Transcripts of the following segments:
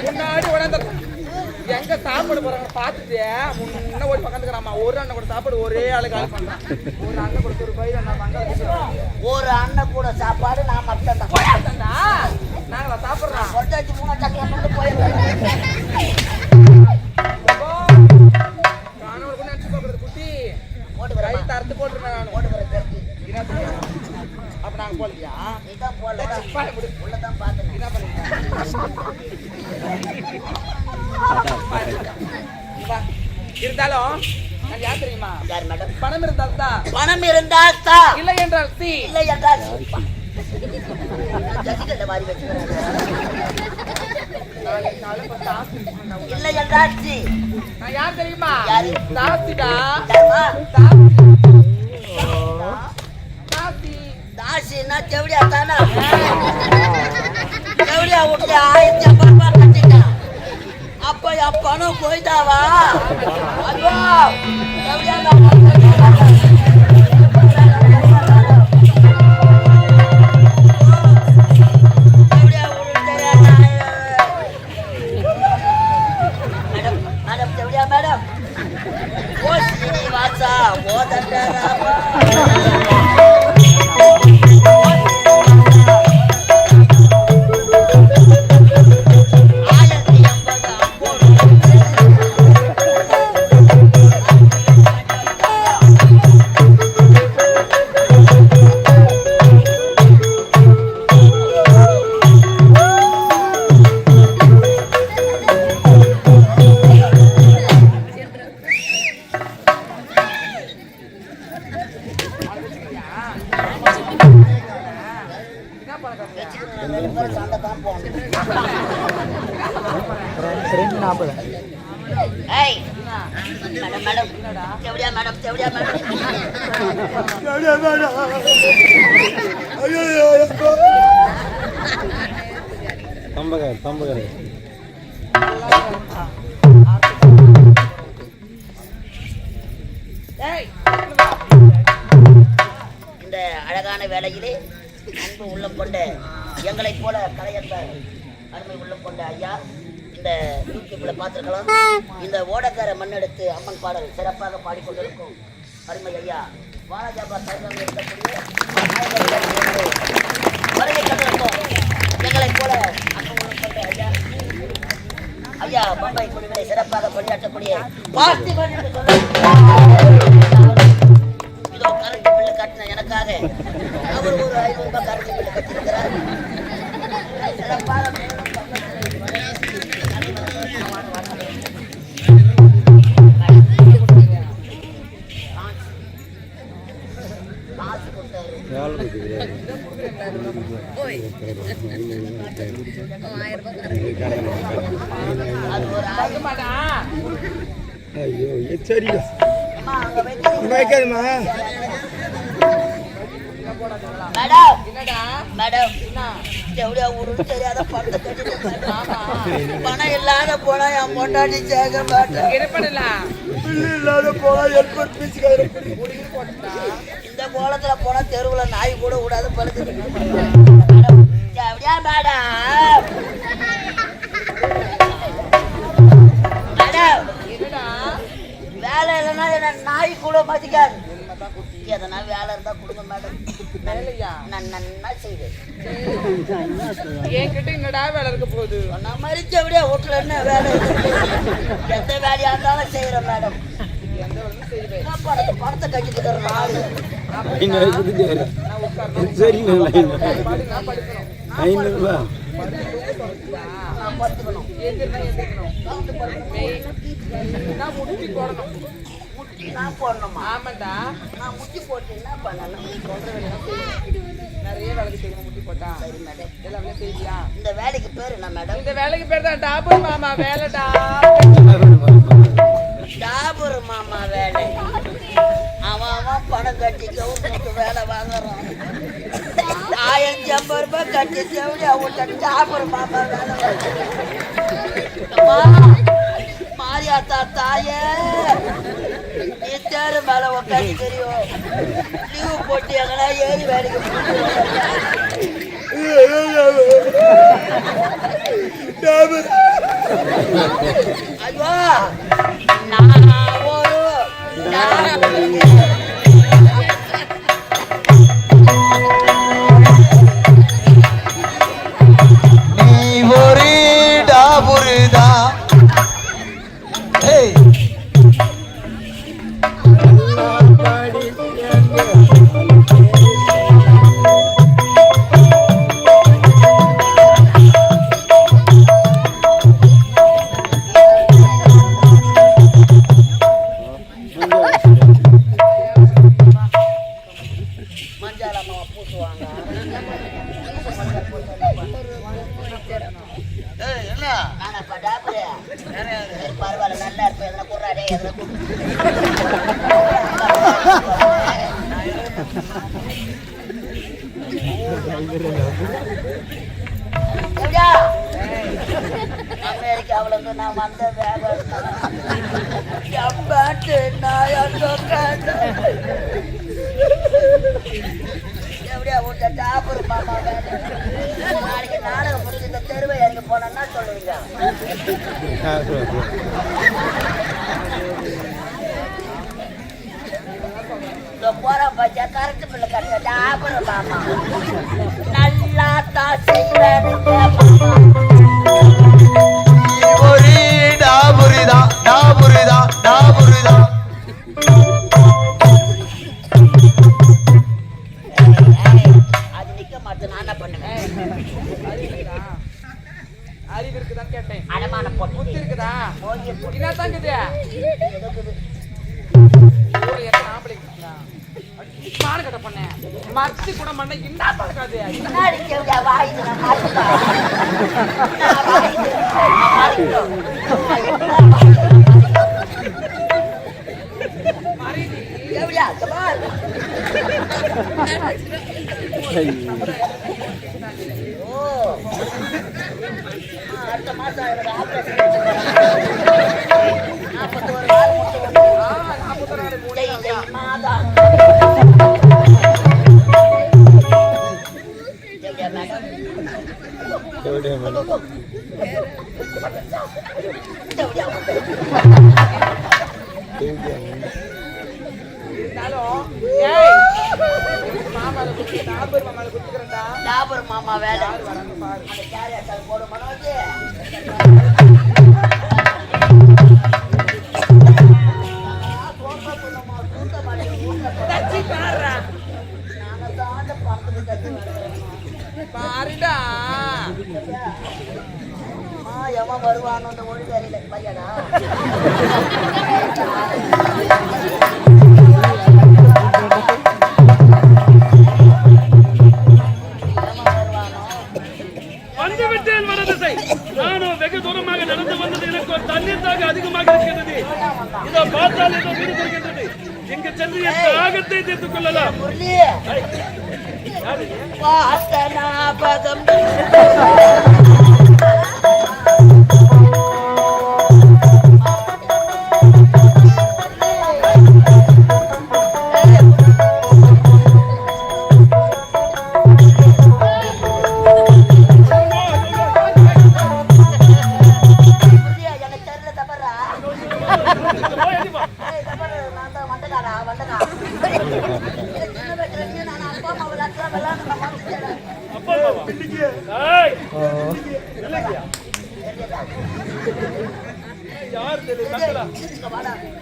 முன்னாடி உடனே எங்க சாப்பாடு போறாங்க பார்த்துட்டு முன்ன ஓடி பக்கத்துக்கிறாமா ஒரு அண்ணன் கூட சாப்பாடு ஒரே ஆளு காலி பண்றான் ஒரு அண்ணன் கூட ஒரு பயிர் அண்ணன் ஒரு அண்ணன் கூட சாப்பாடு நான் மட்டும் தான் இருந்தாலும் நான் யார் தெரியுமா? யார் மேடம்? பணம் இருந்தால் தான். பணம் இருந்தால் தான். இல்லை என்றால் சி. இல்லை என்றால் இல்லை என்றால் சி. நான் யார் தெரியுமா? யாரு? தாசிடா? தாசி தாசி. தாசின்னா செவடியா தானே? செவடியா விட்டு ஆயிரத்தி என் பணம் போயிட்டாவா? ஐயோ தம்பகர் தம்பகர். இந்த அழகான வேலையிலே அன்பு உள்ளம் கொண்ட எங்களைப் போல கலையற்ற அருமை உள்ளம் கொண்ட ஐயா இந்த யூடியூப்ல பார்த்துருக்கலாம். இந்த ஓடக்கார மண்ணெடுத்து அம்மன் பாடல் சிறப்பாக பாடிக்கொண்டிருக்கும் அருமை ஐயா. வானஜாபா சைவம் இருக்கக்கூடிய வருகை கண்டிருக்கோம் எங்களைப் போல அன்பு ஐயா ஐயா பம்பாய் குடிகளை சிறப்பாக பணியாற்றக்கூடிய பார்த்திபன் என்று சொல்ல இதோ கரண்ட் பில்லு கட்டின எனக்காக அவர் ஒரு ஐநூறு ரூபாய் கரண்ட் பில்லு கட்டியிருக்கிறார். சிறப்பாக ஐயோ வைக்காதுமா மேடம் மேடம் எவ்வளோ ஊருன்னு தெரியாத பணத்தை கட்டிட்டு பணம் இல்லாத போனா என் பொண்டாட்டி சேர்க்க மாட்டேன் இல்லாத போனா ஏற்பட்டு பேசிக்காரு கோலத்துல போனா தெருவுல நாய் கூட விடாது பழுது மேடம் எப்படியா மேடம்? மேடம் வேலை இல்லைன்னா என்ன நாய் கூட மதிக்காது எதனா வேலை இருந்தா கொடுங்க மேடம். நான் நன்னா செய்வேன். என்கிட்ட என்னடா வேலை இருக்க போகுது? நான் மறிச்ச அப்படியே வீட்டுல என்ன வேலை? எந்த வேலையா இருந்தாலும் செய்யறேன் மேடம். சரி ஐநூறுபா நான் படுத்துக்கணும் எந்திரினா எந்திரிக்கணும் மெய் நான் முட்டி போடணும் முட்டி நான் போடணுமா ஆமாண்டா நான் முட்டி போட்டு என்ன செய்யணும் நிறைய வேலைக்கு செய்யணும் முட்டி போட்டா சரி மேடம் எல்லா வேலையும் செய்வியா இந்த வேலைக்கு பேர் என்ன மேடம் இந்த வேலைக்கு பேர் தான் டாபர் மாமா வேலைடா. டாபர் மாமா வேலை அவன் அவன் பணம் கட்டி கவுர்மெண்ட் வேலை வாங்குறான் ஆயிரத்தி ஐம்பது ரூபாய் கட்டி செவடி அவன்கிட்ட டாபர் மாமா வேலை அம்மா, மாரியாத்தா தாயே நீ தேரு மேல உட்காந்து தெரியும் லீவு போட்டு எங்கன்னா ஏறி வேலைக்கு போட்டு ஐயோ நானப்பா டாக்டரு. சரி, பரவாயில்ல நல்லா இருப்பேன் எதனா குர்றாடே எதனா? அமெரிக்காவுல இருந்து நான் வந்த நான் எங்க கேட்டேன் எப்படியா உங்க டாப்பர் மாமா வேலை? நாளைக்கு நாடகம் இறங்கி போனோம்னா சொல்லுவீங்க. இந்த போற பச்சை கரெக்ட் பிள்ளை கட்ட டாப்பர் மாமா நல்லா தான் ஒரு டாபுருதா டாபுருதா அது நிக்க மாட்டேன். நான் என்ன பண்ணுவேன்? இருக்குதான்னு கேட்டேன். அடமான புத்தி போட்டு இருக்குதா? என்ன ஆம்பளைங்க இருக்குதா? மாடு கட்ட பண்ணேன் மத்தி கூட பண்ண என்ன முன்னாடி டாபர் மாமா வேலை யார் பாருடா. எவன் வருவானோ அந்த மொழி தெரியல பையனா? எவன் வருவானோ தண்ணீர் தாக அதிகமாக இருக்கின்றது இதோ பார்த்தால் ஏதோ வீடு இருக்கின்றது இங்கு சென்று என் தாகத்தை தீர்த்துக் கொள்ளலாம்.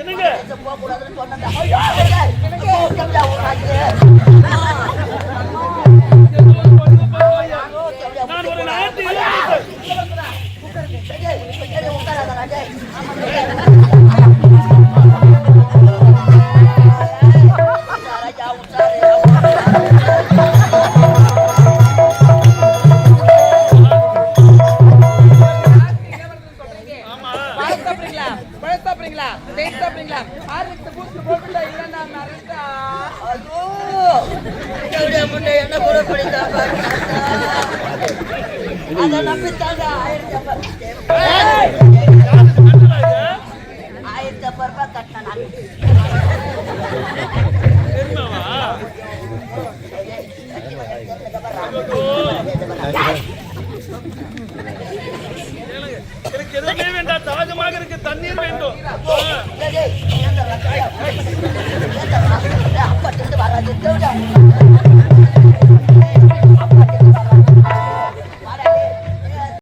உனக்கு? நான் ஒரு நாட்டு என்ன கூட பண்ணிட்டா அதை நம்பித்தாங்க ஆயிரத்தி தாஜமாக இருக்கு. தண்ணீர் வேண்டும். அப்பா வராது